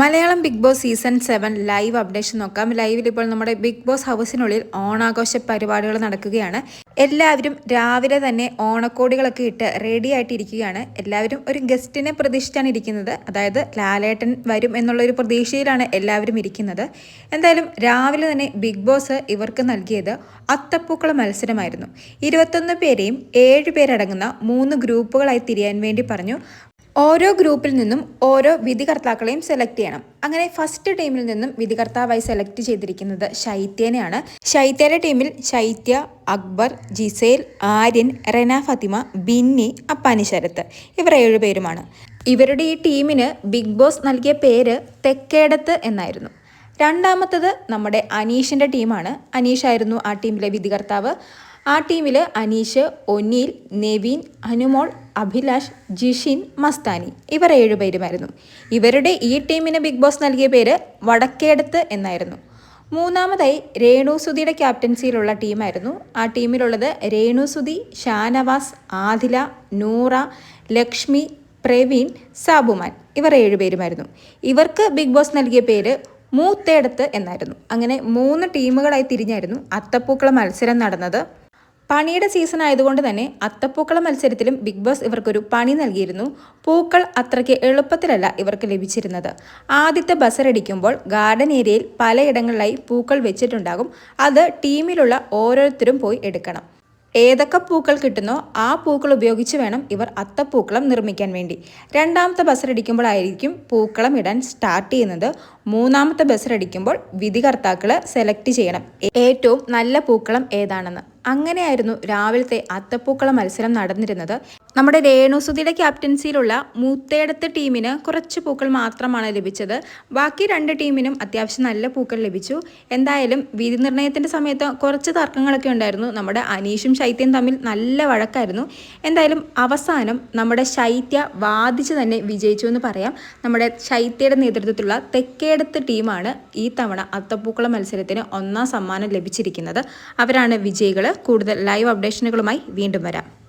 Malayalam Bigg Boss season seven live updation നോക്കാം. ലൈവിൽ ഇപ്പോൾ നമ്മുടെ ബിഗ് ബോസ് ഹൗസിനുള്ളിൽ ഓണാഘോഷ പരിപാടികൾ നടക്കുകയാണ്. എല്ലാവരും രാവിലെ തന്നെ ഓണക്കോടികളൊക്കെ ഇട്ട് റെഡി ആയിട്ടിരിക്കുകയാണ്. എല്ലാവരും ഒരു ഗസ്റ്റിനെ പ്രതീക്ഷിച്ചാണ് ഇരിക്കുന്നത്. അതായത് ലാലേട്ടൻ വരും എന്നുള്ള ഒരു പ്രതീക്ഷയിലാണ് എല്ലാവരും ഇരിക്കുന്നത്. എന്തായാലും രാവിലെ തന്നെ ബിഗ് ബോസ് ഇവർക്ക് നൽകിയത് അത്തപ്പൂക്കള മത്സരമായിരുന്നു. ഇരുപത്തൊന്ന് പേരെയും ഏഴ് പേരടങ്ങുന്ന മൂന്ന് ഗ്രൂപ്പുകളായി തിരിയാൻ വേണ്ടി പറഞ്ഞു. ഓരോ ഗ്രൂപ്പിൽ നിന്നും ഓരോ വിധികർത്താക്കളെയും സെലക്ട് ചെയ്യണം. അങ്ങനെ ഫസ്റ്റ് ടീമിൽ നിന്നും വിധികർത്താവായി സെലക്ട് ചെയ്തിരിക്കുന്നത് ശൈത്യനെയാണ്. ശൈത്യയുടെ ടീമിൽ ശൈത്യ അക്ബർ ജിസേൽ ആര്യൻ റെന ഫത്തിമ ബിന്നി അപ്പാനി ശരത്ത് ഇവർ ഏഴുപേരുമാണ് ഇവരുടെ ഈ ടീമിന് ബിഗ് ബോസ് നൽകിയ പേര് തെക്കേടത്ത് എന്നായിരുന്നു. രണ്ടാമത്തത് നമ്മുടെ അനീഷിന്റെ ടീമാണ് അനീഷായിരുന്നു ആ ടീമിലെ വിധികർത്താവ്. ആ ടീമിൽ അനീഷ് ഒനീൽ നെവീൻ അനുമോൾ അഭിലാഷ് ജിഷിൻ മസ്താനി ഇവർ ഏഴുപേരുമായിരുന്നു ഇവരുടെ ഈ ടീമിന് ബിഗ് ബോസ് നൽകിയ പേര് വടക്കേടത്ത് എന്നായിരുന്നു. മൂന്നാമതായി രേണു സുധിയുടെ ക്യാപ്റ്റൻസിയിലുള്ള ടീമായിരുന്നു. ആ ടീമിലുള്ളത് രേണു സുധി ഷാനവാസ് ആദില നൂറ ലക്ഷ്മി പ്രവീൺ സാബുമാൻ ഇവർ ഏഴുപേരുമായിരുന്നു ഇവർക്ക് ബിഗ് ബോസ് നൽകിയ പേര് മൂത്തേടത്ത് എന്നായിരുന്നു. അങ്ങനെ മൂന്ന് ടീമുകളായി തിരിഞ്ഞായിരുന്നു അത്തപ്പൂക്കള മത്സരം നടന്നത്. പണിയുടെ സീസൺ ആയതുകൊണ്ട് തന്നെ അത്തപ്പൂക്കള മത്സരത്തിലും ബിഗ് ബോസ് ഇവർക്കൊരു പണി നൽകിയിരുന്നു. പൂക്കൾ അത്രയ്ക്ക് എളുപ്പത്തിലല്ല ഇവർക്ക് ലഭിച്ചിരുന്നത്. ആദ്യത്തെ ബസറടിക്കുമ്പോൾ ഗാർഡൻ ഏരിയയിൽ പലയിടങ്ങളിലായി പൂക്കൾ വെച്ചിട്ടുണ്ടാകും. അത് ടീമിലുള്ള ഓരോരുത്തരും പോയി എടുക്കണം. ഏതൊക്കെ പൂക്കൾ കിട്ടുന്നോ ആ പൂക്കൾ ഉപയോഗിച്ച് വേണം ഇവർ അത്തപ്പൂക്കളം നിർമ്മിക്കാൻ വേണ്ടി. രണ്ടാമത്തെ ബസറടിക്കുമ്പോഴായിരിക്കും പൂക്കളം ഇടാൻ സ്റ്റാർട്ട് ചെയ്യുന്നത്. മൂന്നാമത്തെ ബസറടിക്കുമ്പോൾ വിധികർത്താക്കൾ സെലക്ട് ചെയ്യണം. ഏറ്റവും നല്ല പൂക്കളം ഏതാണെന്ന്. അങ്ങനെയായിരുന്നു രാവിലത്തെ അത്തപ്പൂക്കള മത്സരം നടന്നിരുന്നത്. നമ്മുടെ രേണുസുതിയുടെ ക്യാപ്റ്റൻസിയിലുള്ള മൂത്തേടത്ത് ടീമിന് കുറച്ച് പൂക്കൾ മാത്രമാണ് ലഭിച്ചത്. ബാക്കി രണ്ട് ടീമിനും അത്യാവശ്യം നല്ല പൂക്കൾ ലഭിച്ചു. എന്തായാലും വിധി നിർണയത്തിന്റെ സമയത്ത് കുറച്ച് തർക്കങ്ങളൊക്കെ ഉണ്ടായിരുന്നു. നമ്മുടെ അനീഷും ശൈത്യം തമ്മിൽ നല്ല വഴക്കായിരുന്നു. എന്തായാലും അവസാനം നമ്മുടെ ശൈത്യ വാദിച്ച് തന്നെ വിജയിച്ചു എന്ന് പറയാം. നമ്മുടെ ശൈത്യയുടെ നേതൃത്വത്തിലുള്ള തെക്കേടത്ത് ടീമാണ് ഈ തവണ അത്തപ്പൂക്കള മത്സരത്തിന് ഒന്നാം സമ്മാനം ലഭിച്ചിരിക്കുന്നത്. അവരാണ് വിജയികൾ കൂടുതൽ ലൈവ് അപ്ഡേഷനുകളുമായി വീണ്ടും വരാം.